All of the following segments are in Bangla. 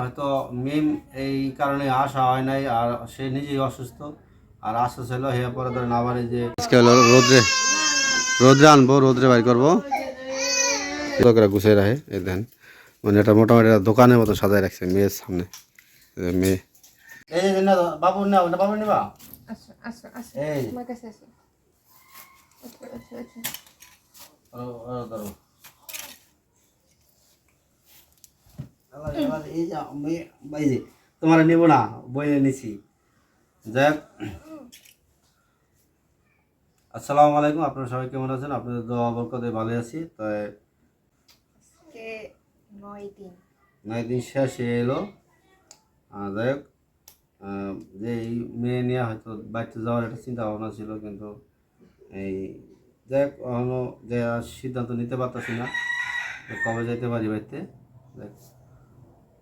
হয়তো মেম এই কারণে আসা হয় নাই আর সে নিজেই অসুস্থ। আর আসতে ছিল হে পরে ধরেন আবার এই যে রোদ্রে। রোদ্রে আনব রোদ্রে বাই করব। লোকেরা গুছিয়ে রাখে এই দেন। মানে এটা মোটামুটি একটা দোকানের মতো সাজায় রাখছে মেয়ের সামনে। মেয়ে। এই না বাবু না বাবু নিবা? আসো আসো আসো। এই। আমার কাছে আসো। আচ্ছা আচ্ছা আচ্ছা ও, ও, ধরো। আবার- আবার এই যে তোমার নেব না বইয়ে নিছি যাই হোক। আসসালামু আলাইকুম আপনারা সবাই কেমন আছেন? আপনাদের দোয়া বরকতে ভালো আছি। তো আজকে নয় দিন। নয় দিন শেষে এলো। যাই হোক যে এই মেয়ে নিয়ে হয়তো বাড়িতে যাওয়ার একটা চিন্তা ভাবনা ছিল কিন্তু এই যাই হোক যে সিদ্ধান্ত নিতে পারতেছি না কবে যেতে পারি বাড়িতে। হোক।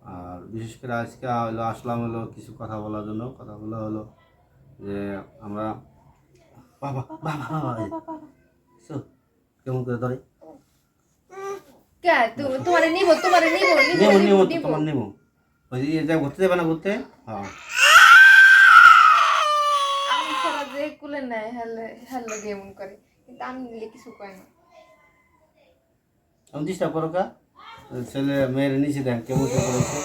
আর বিশেষ করে আজকে হলো আসলাম হলো কিছু কথা বলার জন্য। কথাগুলো হলো যে আমরা বাবা বাবা বাবা কেমন করে ধরে? নিব তোমারে নিব নিব নেব নেব নিব তোমার নেব ওই যে ঘুরতে যাবে না ঘুরতে? হ্যাঁ। আমি সারা যে কুলে করে। কিন্তু আমি কিছু কয় না। আমি ডিস্টার্ব করো কা ছেলে মেয়ের নিচে দেন কেমন করে করেছে।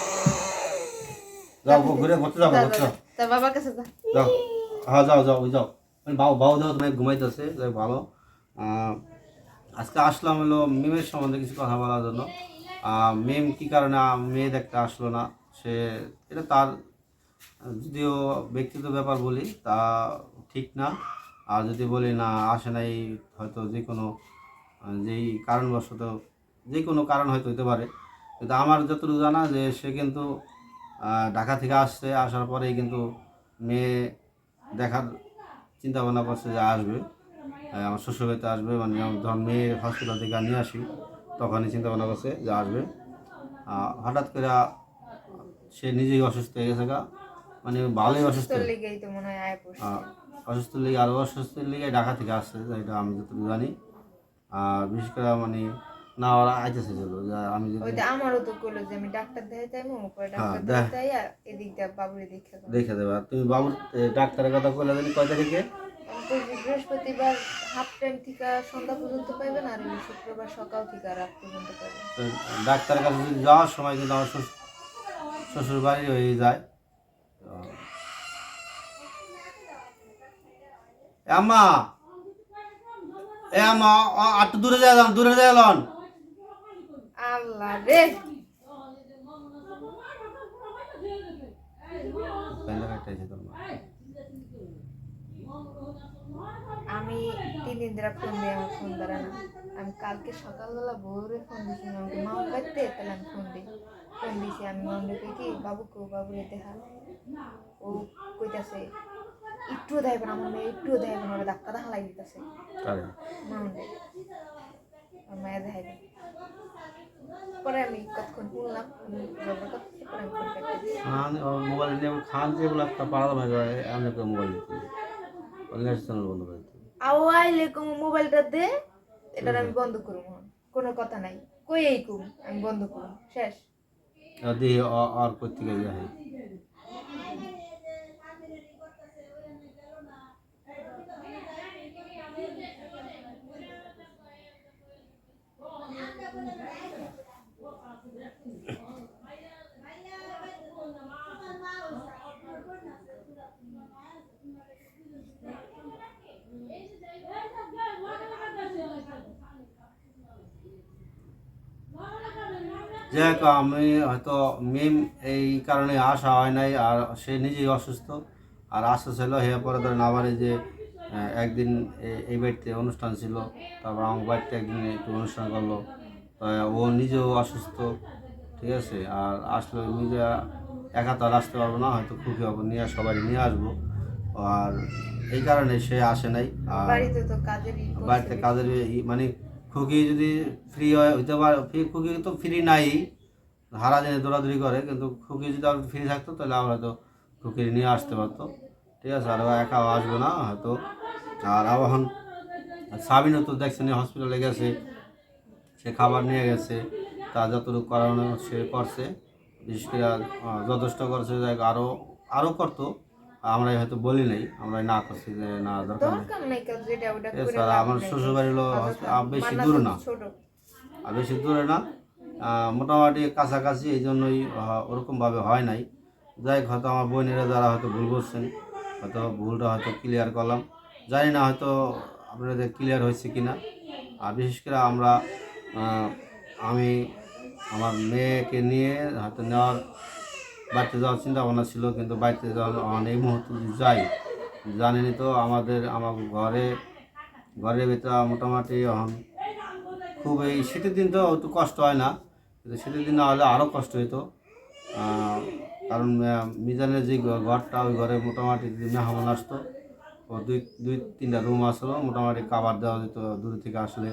যাও ঘুরে ঘুরতে যাব ঘুরতে যাও। বাবার কাছে যাও। হ্যাঁ যাও যাও ওই যাও। মানে বাউ বাউ দাও তোমায় ঘুমাইতেছে যাই ভালো। আজকে আসলাম হলো মিমের সম্বন্ধে কিছু কথা বলার জন্য। মিম কি কারণে মেয়ে দেখতে আসলো না? সে এটা তার যদিও ব্যক্তিগত ব্যাপার বলি তা ঠিক না। আর যদি বলি না আসে নাই হয়তো যে কোনো যেই কারণবশত যে কোনো কারণ হয়তো হতে পারে। কিন্তু আমার যতটুকু জানা যে সে কিন্তু ঢাকা থেকে আসছে আসার পরেই কিন্তু মেয়ে দেখার চিন্তা ভাবনা করছে যে আসবে। আমার শ্বশুরবাড়িতে আসবে মানে যখন মেয়ে হসপিটাল থেকে নিয়ে আসি তখনই চিন্তা ভাবনা করছে যে আসবে। হঠাৎ করে সে নিজেই অসুস্থ হয়ে গেছে গা। মানে ভালোই অসুস্থ অসুস্থ। লেগে আরও অসুস্থের লেগে ঢাকা থেকে আসছে এটা আমি যতটুকু জানি। আর বিশেষ করে মানে না ওরা আইতেছে যে আমি যদি ওইটা আমারও তো কইলো যে আমি ডাক্তার দেখাই যাইমু পরে ডাক্তার দেখ। দেখাই আর এদিক দিয়ে বাবুরে দেখে দেবে। আর তুমি বাবুর ডাক্তারের কথা বলে জানি কয় তারিখে? আমি বৃহস্পতিবার হাফ টাইম থেকে সন্ধ্যা পর্যন্ত পাইবেন আর হলো শুক্রবার সকাল থেকে রাত পর্যন্ত পাইবেন ডাক্তারের কাছে যদি যাওয়ার সময় কিন্তু আমার শ্বশুর বাড়ি হয়ে যায়। তো এ আম্মা এ আম্মা আ- একটু দূরে যায় দূরে যায় রে আমি তিন দিন ধরে ফোন দিই আমার ফোন ধরে না। আমি কালকে সকালবেলা ভোরে ফোন দিয়েছি আমাকে। মা বাড়িতে তাহলে আমি ফোন দিই। ফোন দিয়েছি আমি মামলে কই কি বাবু কো বাবু রে দেখা। ও কইতাছে একটুও দেখাবেন আমার মেয়ে একটুও দেখাবেন ওরা ডাক্তার হালাই দিতেছে। মামলে আমার মায়ের দেখাইবে। পরে আমি কতক্ষণ শুনলাম মোবাইল নিয়ে খান যেগুলো একটা পাড়া ভাই আমি একটা মোবাইল অনলাইন চ্যানেল বন্ধ করে দিচ্ছি আও আইলে কম মোবাইলটা দে এটা আমি বন্ধ করব কোনো কথা নাই। কই এই কুম আমি বন্ধ করব শেষ। দিয়ে আর করতে যাই হোক আমি হয়তো মেম এই কারণে আসা হয় নাই আর সে নিজেই অসুস্থ। আর আসতে ছিল হে পরে ধরেন আবার এই যে একদিন এই বাড়িতে অনুষ্ঠান ছিল তারপর আমার বাড়িতে একদিন একটু অনুষ্ঠান করল। ও নিজেও অসুস্থ ঠিক আছে? আর আসলে নিজে একা তো আর আসতে পারব না হয়তো খুবই হবে নিয়ে সবাই নিয়ে আসব। আর এই কারণে সে আসে নাই আর বাড়িতে তো কাজের বাড়িতে কাজের মানে খুকি যদি ফ্রি হয়, হইতে পারে। ফ্রি খুকি তো ফ্রি নাই, হারা দিনে দৌড়াদৌড়ি করে, কিন্তু খুকি যদি আর ফ্রি থাকতো, তাহলে আমরা হয়তো খুকি নিয়ে আসতে পারতো। ঠিক আছে, আর ও একাও আসবে না, হয়তো। আর এখন সাবিনও তো দেখছেন হসপিটালে গেছে, সে খাবার নিয়ে গেছে, তা যতটুকু করানো সে করছে, বিশেষ করে যথেষ্ট করছে আরও আরও করতো। আমরা হয়তো বলি নাই আমরা না করছি যে না দরকার নেই দরকার নাই। কাজ যেটা ওটা এ করে ছাড়া লাভ আমার নাই। শ্বশুরবাড়ি হলো অযথা। আহ, বেশি দূরে না। আর বেশি দূরে না। মোটামুটি কাছাকাছি এই জন্যই ওরকমভাবে হয় নাই। যাই হোক, হয়তো আমার বোনেরা যারা হয়তো ভুল করছেন হয়তো ভুলটা হয়তো ক্লিয়ার করলাম। জানি না হয়তো আপনাদের ক্লিয়ার হয়েছে কি না আর বিশেষ করে আমরা আমি আমার মেয়েকে নিয়ে হয়তো নেওয়ার বাড়িতে যাওয়ার চিন্তা ভাবনা ছিল, কিন্তু বাড়িতে যাওয়ার আমার এই মুহূর্তে যাই জানেনি তো আমাদের, আমার ঘরে, ঘরের ভিতরে মোটামুটি এখন খুব এই শীতের দিন তো একটু কষ্ট হয় না, কিন্তু শীতের দিন না হলে আরও কষ্ট হতো কারণ মিজানের যে ঘরটা, ওই ঘরে মোটামুটি মেহমান আসতো, ও দুই দুই, তিনটা রুম আসলো, মোটামুটি খাবার দেওয়া যেত দূর থেকে আসলে।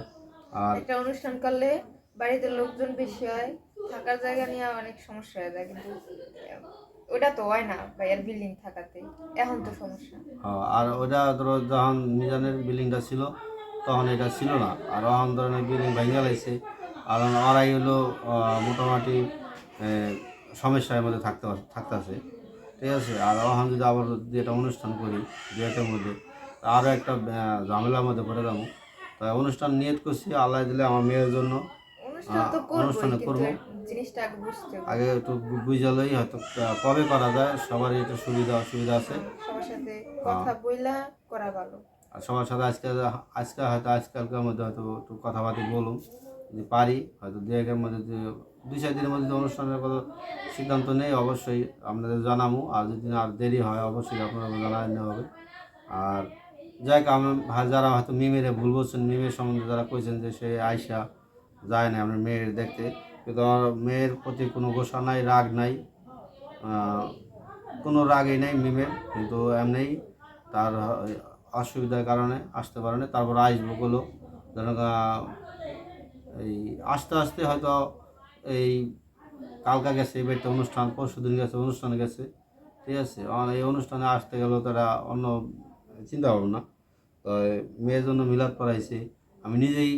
আর অনুষ্ঠান করলে বাড়িতে লোকজন বেশি হয় থাকার জায়গা নিয়ে অনেক সমস্যা হয়ে যায় কিন্তু ওটা তো হয় না ভাইয়ার বিল্ডিং থাকাতে। এখন তো সমস্যা। আহ, আর ওটা ধরো যখন মিজানের বিল্ডিংটা ছিল তখন এটা ছিল না। আর অহন ধরনের বিল্ডিং ভেঙে লাগছে আর ওরাই হলো মোটামুটি সমস্যার মধ্যে থাকতে থাকতেছে। ঠিক আছে আর অহন যদি আবার যদি একটা অনুষ্ঠান করি দু একটার মধ্যে আরও একটা ঝামেলার মধ্যে পড়ে যাব। তাই অনুষ্ঠান নিয়ত করছি আল্লাহ দিলে আমার মেয়ের জন্য অনুষ্ঠান করব। আগে একটু বুঝালেই হয়তো কবে করা যায় সবারই একটু সুবিধা অসুবিধা আছে। সবার সাথে কথা বইলা করা ভালো। আর সবার সাথে আজকে আজকে হয়তো আজকালকার মধ্যে হয়তো একটু কথাবার্তা বলুন যে পারি হয়তো দু একের মধ্যে যে দুই চার দিনের মধ্যে অনুষ্ঠানের কোনো সিদ্ধান্ত নেই অবশ্যই আপনাদের জানাব। আর যদি আর দেরি হয় অবশ্যই আপনারা জানানো হবে। আর যাই হোক আমি ভাই যারা হয়তো মিমেরে ভুল বলছেন মিমের সম্বন্ধে যারা কইছেন যে সে আয়সা যায় না আপনার মেয়ের দেখতে। কিন্তু আমার মেয়ের প্রতি কোনো গোসা নাই, রাগ নাই কোনো রাগই নাই মিমের, কিন্তু এমনি তার অসুবিধার কারণে আসতে পারে না। তারপর আসব বলো, যেন এই আস্তে আস্তে হয়তো এই কালকা গেছে বাড়িতে অনুষ্ঠান পরশু দিন গেছে, অনুষ্ঠানে গেছে, ঠিক আছে? এই অনুষ্ঠানে আসতে গেলেও তারা অন্য চিন্তা ভাবনা। তো মেয়ের জন্য মিলাদ পড়াইছে। আমি নিজেই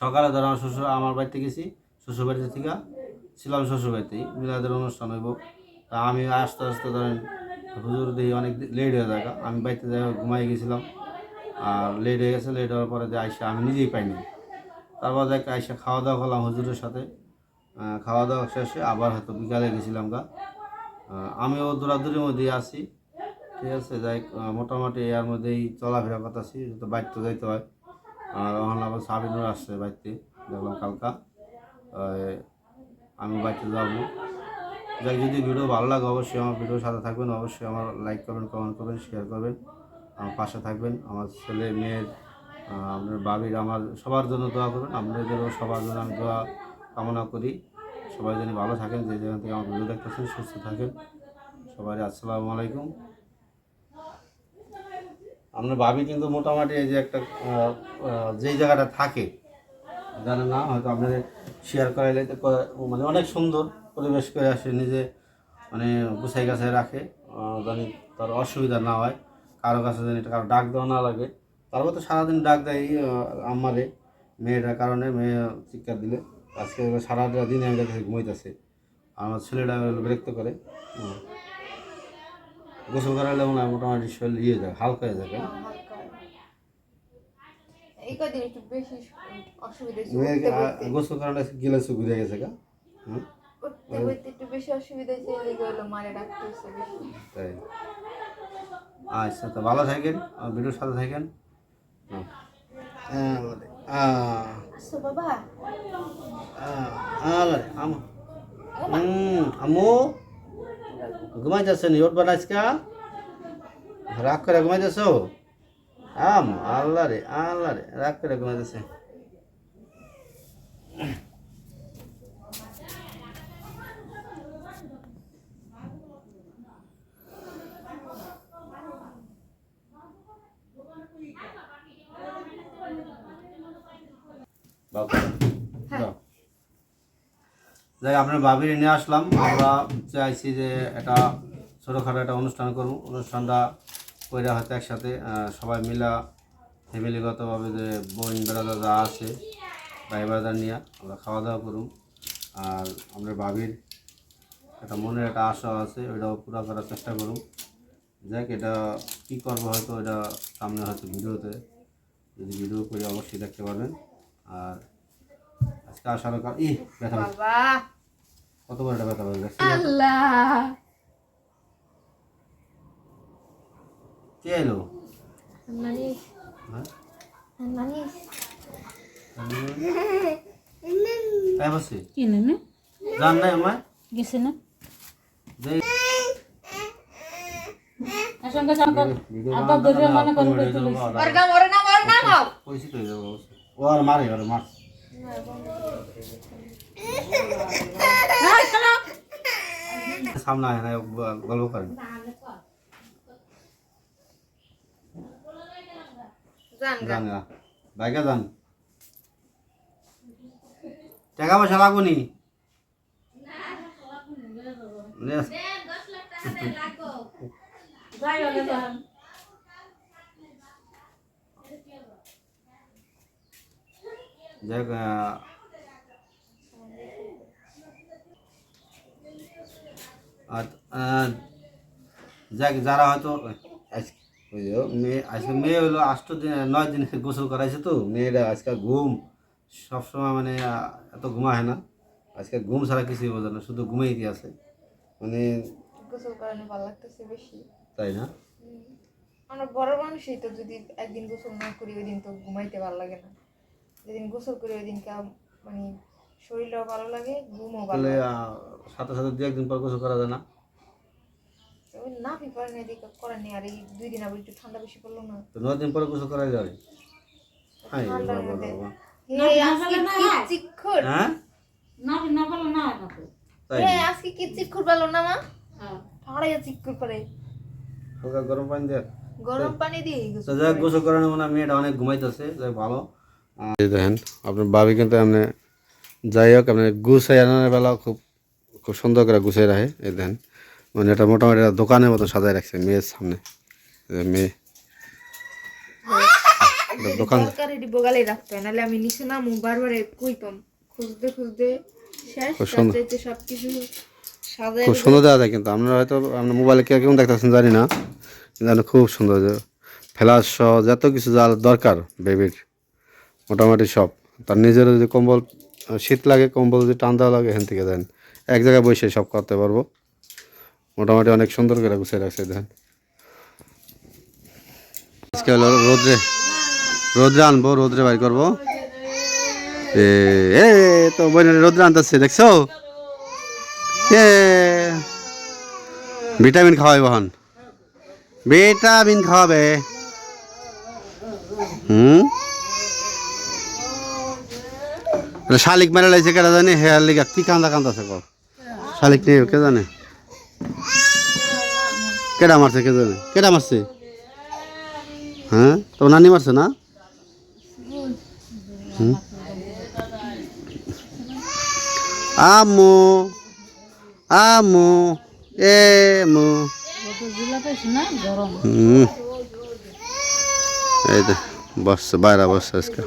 সকালে ধরো আমার শ্বশুর আমার বাড়িতে গেছি শ্বশুর বাড়িতে থেকে ছিলাম শ্বশুর বাড়িতেই মিলাদের অনুষ্ঠান হইব। তা আমি আস্তে আস্তে ধরেন হুজুর দিয়ে অনেক লেট হয়ে যায় আমি বাড়িতে যাই ঘুমাই গেছিলাম। আর লেট হয়ে গেছে লেট হওয়ার পরে যে আইসা আমি নিজেই পাইনি। তারপর দেখ আইসা খাওয়া দাওয়া করলাম হুজুরের সাথে। খাওয়া দাওয়া শেষে আবার হয়তো বিকালে গেছিলাম গা। আহ, আমিও দৌড়াদৌড়ির মধ্যেই আছি। ঠিক আছে যাই মোটামুটি এর মধ্যেই চলাফেরা করতেছি তো বাড়িতে যাইতে হয়। আর ওখানে আবার সাবিনুর আসছে বাড়িতে, দেখলাম কালকা। আমি বাড়িতে যাব। যাই যদি ভিডিও ভালো লাগে অবশ্যই আমার ভিডিও সাথে থাকবেন। অবশ্যই আমার লাইক করবেন কমেন্ট করবেন শেয়ার করবেন। আমার পাশে থাকবেন। আমার ছেলে, মেয়ের আপনার বাবির, আমার সবার জন্য দোয়া করবেন। আপনাদেরও সবার জন্য আমি দোয়া কামনা করি। সবাই যেন ভালো থাকেন, যে যেখান থেকে আমার ভিডিও দেখতেছেন, সুস্থ থাকেন। সবাই আসসালামু আলাইকুম। আপনার ভাবি কিন্তু মোটামুটি এই যে একটা যেই জায়গাটা থাকে, জানেন না, হয়তো আপনাদের শেয়ার করাইলে মানে অনেক সুন্দর পরিবেশ করে আসে, নিজে মানে গুছাই গাছাই রাখে জানি তার অসুবিধা না হয়, কারও কাছে জানি কারও ডাক দেওয়া না লাগে। তারপর তো সারাদিন ডাক দেয় আমারে মেয়েটার কারণে মেয়ে চিৎকার দিলে। আজকে সারা দিন আমি ঘুমাইতেছে। আমার ছেলেটা বিরক্ত করে। গোসল করালে মনে হয় মোটামুটি শরীর ইয়ে যায় হালকা হয়ে যাবে। বসতে। গোসল করালে গিলাস ঘুরে গেছে গা বসতে একটু বেশি অসুবিধা তাই। আচ্ছা তো ভালো থাকেন আর ভিডিওর সাথে থাকেন। আসো বাবা। আহ, আহ, আম হুম, আম্মু ঘুমাইতেছে নি আজকা? রাগ করে ঘুমাইতেছ আম আল্লাহ রে আল্লাহ রে রাগ করে ঘুমাইতেছে যাও। যাই আপনার বাবির নিয়ে আসলাম। আমরা চাইছি যে একটা ছোটোখাটো একটা অনুষ্ঠান করব। অনুষ্ঠানটা করে হয়তো একসাথে সবাই মিলা ফ্যামিলিগতভাবে যে বোন বেড়াদা যা আছে, ভাই বাজার নিয়ে আমরা খাওয়া দাওয়া করুম। আর আমরা বাবির একটা মনের একটা আশা আছে, ওইটাও পুরো করার চেষ্টা করুম। যাক, এটা কী করব হয়তো এটা সামনে হয়তো ভিডিওতে, যদি ভিডিও করে অবশ্যই দেখতে পারবেন। আর আজকে আসার কারণ ই ব্যথা কত বড় একটা ব্যথা পেয়েছে আল্লাহ। কে এলো? হ্যাঁ? তাই বসে জান নাই আমার গেছে না? মনে ওর গাম ওর নাম ওর নাম মারে মার সামনে আয় না গল্প করেন জান বাইকে যান। টাকা পয়সা লাগবো নি? হলে যান যাই হোক, যাক যারা হয়তো মেয়ে আজকে মেয়ে হলো আষ্ট দিন নয় দিন গোসল করাইছে তো মেয়েরা আজকে ঘুম সবসময় মানে এত ঘুমা হয় না। আজকে ঘুম ছাড়া কিছুই বোঝে না শুধু ঘুমেই দিয়ে আছে। মানে গোসল করানো ভালো লাগতেছে বেশি। তাই না? আমরা বড় মানুষই তো যদি একদিন গোসল না করি ওই দিন তো ঘুমাইতে ভালো লাগে না। যেদিন গোসল করি ওই দিনকে মানে শরীরটাও ভালো লাগে ঘুমও ভালো লাগে। সাথে সাথে দু একদিন পর গোসল করা যায় না? ওই না পিপার নেই দিকে করার নেই আর এই দুই দিন আবার একটু ঠান্ডা বেশি পড়ল না। তো নয় দিন পরে গোসল করা যাবে? হাই ঠান্ডার মধ্যে বাবা। হে আজকে কি চিক্ষুর হ্যাঁ? না না বলো না না তো। আজকে কি চিক্ষুর ভালো না মা? হ্যাঁ। ঠাড়াইয়া চিক্ষুর করে। হালকা গরম পানি দেয় গরম পানি দিয়ে গোসল করানো মনে মেয়েটা অনেক ঘুমাইতেছে ভালো। দেখেন আপনার বাবি কিন্তু আপনি যাই হোক আপনি গুছাই আনার বেলা খুব খুব সুন্দর করে গুছাই রাখে। এই দেখেন মানে এটা মোটামুটি দোকানের মতো সাজায় রাখছে মেয়ের সামনে। মেয়ে। দোকান। তরকারি রাখতে নাহলে আমি নিচে নামু বারবার কইতাম। খুঁজতে খুঁজতে খুব সুন্দর। দেওয়া যায় কিন্তু। আপনারা হয়তো আপনার মোবাইলে কেমন দেখতেছেন জানি না কিন্তু খুব সুন্দর। ফ্ল্যাশ সহ যত কিছু যা দরকার বেবির। মোটামুটি সব। তার নিজের যদি কম্বল, শীত লাগে, কম্বল যদি দেওয়া লাগে, এখান থেকে দেন। এক জায়গায় বসে সব করতে পারব। মোটামুটি অনেক সুন্দর করে গুছিয়ে রাখছে দেন আজকে হলো রোদ্রে রোদ্রে আনব, রোদ্রে বাই করব। এ এ, তো বোনের রোদ্রে আনতেছে, দেখছ? এ, ভিটামিন খাওয়াই বহন ভিটামিন খাওয়াবে। হুম? শালিক মেরে লাইছে কেটা জানি? হেয়ার লিগা কি কান্দা কান্দাছে কর শালিক নেই, কে জানে? কেডা মারছে, কে জানে? কেডা মারছে? হ্যাঁ? তো নানি মারছে না? আমু আমু এ মু এই তো বসছে, বাইরে বসছে আজকে।